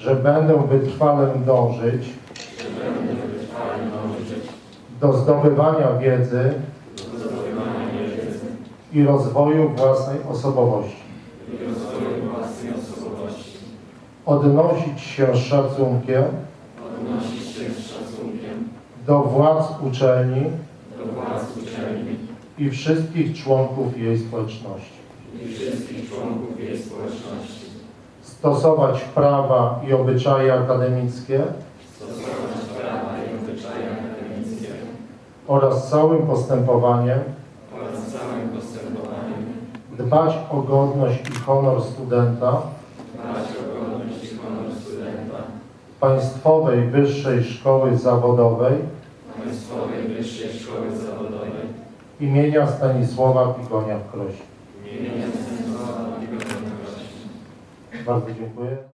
że będę wytrwale dążyć do zdobywania wiedzy i rozwoju własnej osobowości. Odnosić się z szacunkiem do władz uczelni i wszystkich członków jej społeczności. Stosować prawa i obyczaje akademickie oraz całym postępowaniem dbać o godność i honor studenta Państwowej Wyższej Szkoły Zawodowej Państwowej Wyższej Szkoły Zawodowej imienia Stanisława Pigonia w. Bardzo dziękuję.